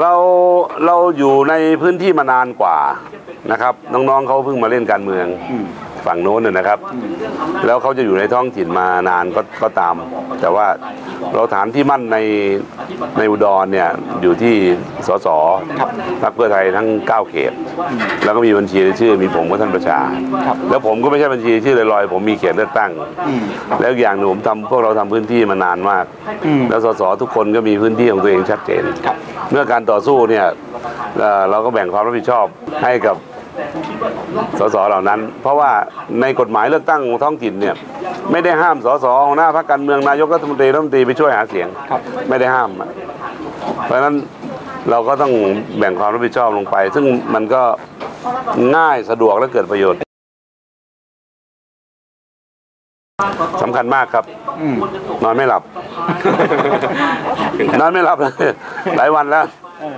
เราเราอยู่ในพื้นที่มานานกว่านะครับ น้องๆเขาเพิ่งมาเล่นการเมืองอื ฝั่งโน้นนะนะครับ แล้วเขาจะอยู่ในท้องถิ่นมานานก็ก็ตาม แต่ว่าเราฐานที่มั่นในในอุดรเนี่ยอยู่ที่สสพรรคเพื่อไทยทั้ง 9 เขต แล้วก็มีบัญชีรายชื่อมีผมกับท่านประชาครับแล้วผมก็ไม่ใช่บัญชีรายชื่อลอยๆผมมีเขตเลือกตั้งอืมแล้วอีกอย่างหนึ่งผมทำพวกเราทำพื้นที่มานานมากอืมแล้วสสทุกคนก็มีพื้นที่ของตัวเองชัดเจนครับเมื่อการต่อสู้เนี่ยเอ่อเราก็แบ่งความรับผิดชอบให้กับ สสเหล่านั้น เพราะว่าในกฎหมายเลือกตั้งท้องถิ่นเนี่ยไม่ได้ห้ามสสหัวหน้าพรรคการเมืองนายกรัฐมนตรีรัฐมนตรีไปช่วยหาเสียงครับไม่ได้ห้ามอะเพราะฉะนั้นเราก็ต้องแบ่งความรับผิดชอบลงไป ซึ่งมันก็ง่ายสะดวกและเกิดประโยชน์สำคัญมากครับอืมนอนไม่หลับ นอนไม่หลับเลยหลายวันแล้วเออ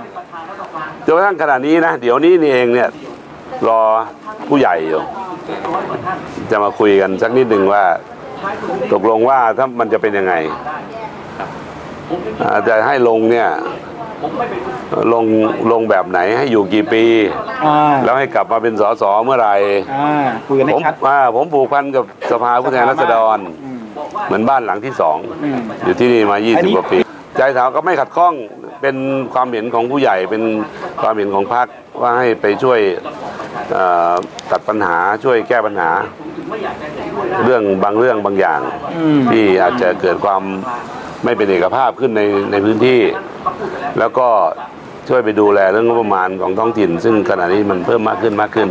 จนกระทั่งขณะนี้นะ เดี๋ยวนี้นี่เองเนี่ย รอผู้ใหญ่อยู่ จะมาคุยกันสักนิดหนึ่งว่า ตกลงว่าถ้ามันจะเป็นยังไงอ่าจะให้ลงเนี่ย ลงลงแบบไหนให้อยู่กี่ปีอ่าแล้วให้กลับมาเป็นสสเมื่อไหร่อ่าคุยกันให้ผมชัดอ่าผมผูกพันกับสภาผู้แทนราษฎรอืมเหมือนบ้านหลังที่สองอืมอยู่ที่นี่มาอันนี้20 กว่าปี ใจถามก็ไม่ขัดข้องเป็นความเห็นของผู้ใหญ่เป็นความเห็นของพรรคว่าให้ไปช่วยเอ่อตัดปัญหาช่วยแก้ปัญหา เรื่องบางเรื่องบางอย่างอืมที่อาจจะเกิดความไม่เป็นเอกภาพขึ้นในในพื้นที่ แล้วก็ช่วยไปดูแลเรื่องงบประมาณของท้องถิ่น ซึ่งขณะนี้มันเพิ่มมากขึ้นมากขึ้น